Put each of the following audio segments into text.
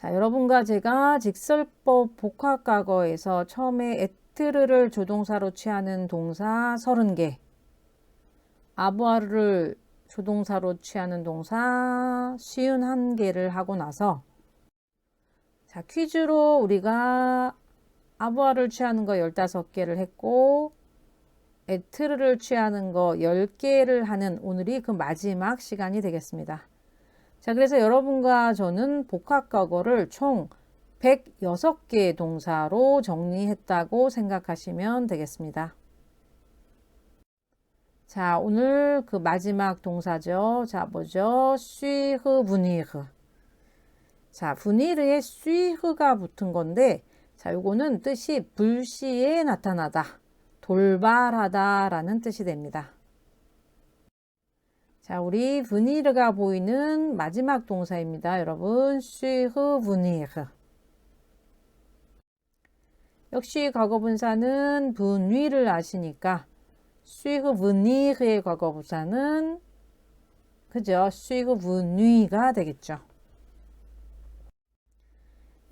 자, 여러분과 제가 직설법 복합과거에서 처음에 에트르를 조동사로 취하는 동사 30개, 아부아르를 조동사로 취하는 동사 51개를 하고 나서 자, 퀴즈로 우리가 아부아를 취하는 거 15개를 했고 에트르를 취하는 거 10개를 하는 오늘이 그 마지막 시간이 되겠습니다. 자, 그래서 여러분과 저는 복합과거를 총 106개의 동사로 정리했다고 생각하시면 되겠습니다. 자, 오늘 그 마지막 동사죠. 자, 뭐죠? 쉬흐 분이흐. 자, 분이르에 쉬흐가 붙은 건데, 자, 요거는 뜻이 불시에 나타나다, 돌발하다 라는 뜻이 됩니다. 자, 우리 분이르가 보이는 마지막 동사입니다. 여러분, 쉬흐 분이르. 역시 과거분사는 분위를 아시니까 쉬흐 분이르의 과거분사는 그죠? 쉬흐 분위가 되겠죠.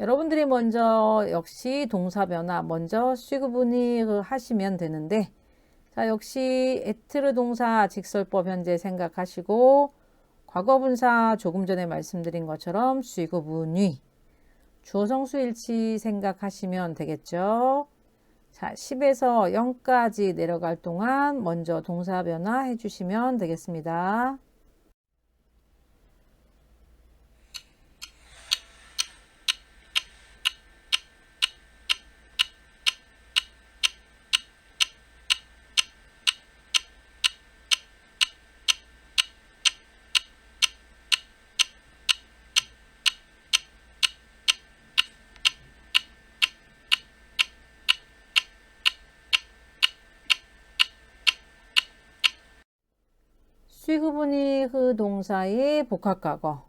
여러분들이 먼저 역시 동사 변화 먼저 쉬그 분이르 하시면 되는데 자, 역시 에트르 동사 직설법 현재 생각하시고 과거분사 조금 전에 말씀드린 것처럼 쉬고 분위 주어성수 일치 생각하시면 되겠죠. 자, 10에서 0까지 내려갈 동안 먼저 동사 변화 해주시면 되겠습니다. 쉬구분이 그 동사의 복합과거.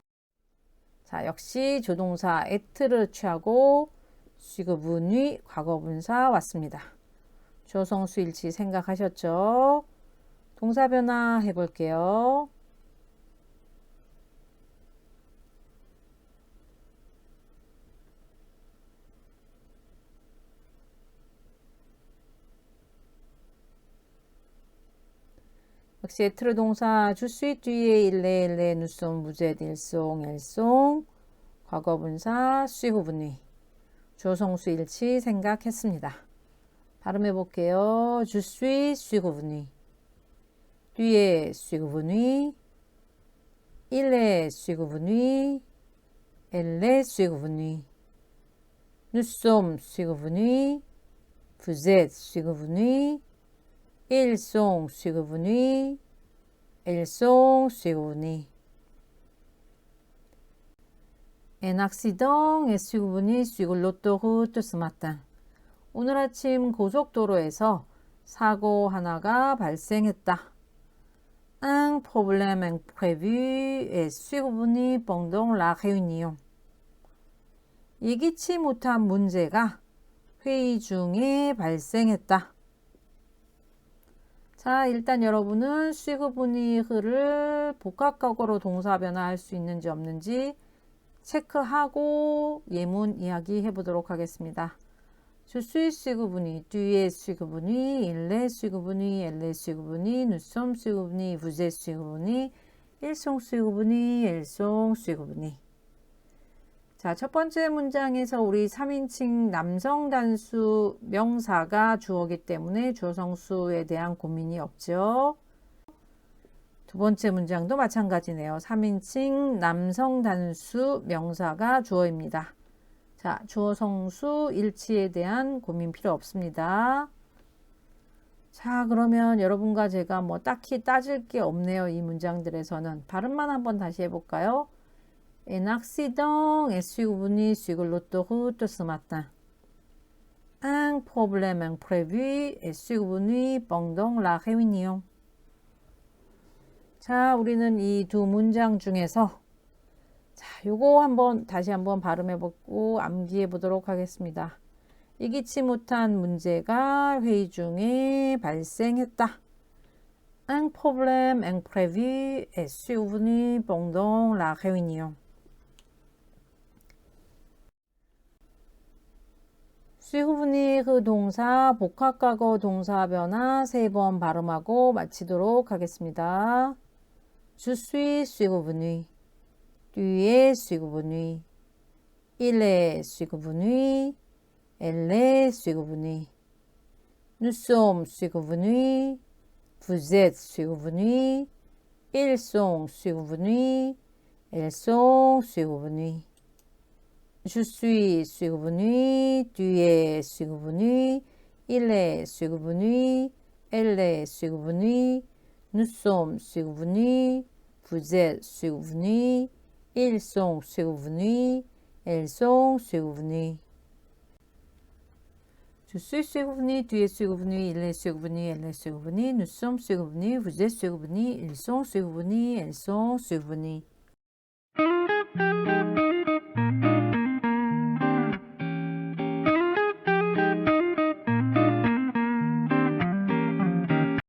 자, 역시 조동사 에트를 취하고 쉬구분이 과거분사 왔습니다. 조성수 일치 생각하셨죠? 동사 변화 해볼게요. 역시 에트르 동사 주수이 뒤에 일레 일레 누송 무제 딜송 엘송 과거분사 수후분위 조성수 일치 생각했습니다. 발음해 볼게요. 주수이 수후분위 뒤에 수후분위 일레 수후분위 엘레 수후분위 누송 수후분위 부젯 수후분위 Ils sont survenus. Elles sont survenues. Un accident est survenu sur l'autoroute ce matin. 오늘 아침 고속도로에서 사고 하나가 발생했다. Un problème imprévu est survenu pendant la réunion. 예기치 못한 문제가 회의 중에 발생했다. 자, 일단 여러분은 시그분이흐를 복합과거로 동사 변화할 수 있는지 없는지 체크하고 예문 이야기 해보도록 하겠습니다. 주수이 시그분이, 뒤에 시그분이, 일레 시그분이, 엘레 시그분이, 누썸 시그분이, 부제 시그분이, 일송 시그분이, 일송 시그분이. 자, 첫 번째 문장에서 우리 3인칭 남성 단수 명사가 주어기 때문에 주어 성수에 대한 고민이 없죠. 두 번째 문장도 마찬가지네요. 3인칭 남성 단수 명사가 주어입니다. 자, 주어 성수 일치에 대한 고민 필요 없습니다. 자, 그러면 여러분과 제가 뭐 딱히 따질 게 없네요. 이 문장들에서는. 발음만 한번 다시 해볼까요? Un accident est survenu sur l'autoroute ce matin. Un problème imprévu est survenu pendant la réunion. 자, 우리는 이 두 문장 중에서 자, 요거 한번 다시 한번 발음해 보고 암기해 보도록 하겠습니다. 예기치 못한 문제가 회의 중에 발생했다. Un problème imprévu est survenu pendant la réunion. 수구분이 그 동사 복합과거 동사 변화 세 번 발음하고 마치도록 하겠습니다. 수구분이 Elle est 수구분이 Nous sommes 수구분이 Vous êtes 수구분이 Ils sont 수구분이 Elles sont 수구분이 Je suis survenu, tu es survenu, il est survenu, elle est survenue, nous sommes survenus, vous êtes survenus, ils sont survenus, elles sont survenues. Je suis survenu, tu es survenu, il est survenu, elle est survenue, nous sommes survenus, vous êtes survenus, ils sont survenus, elles sont survenues.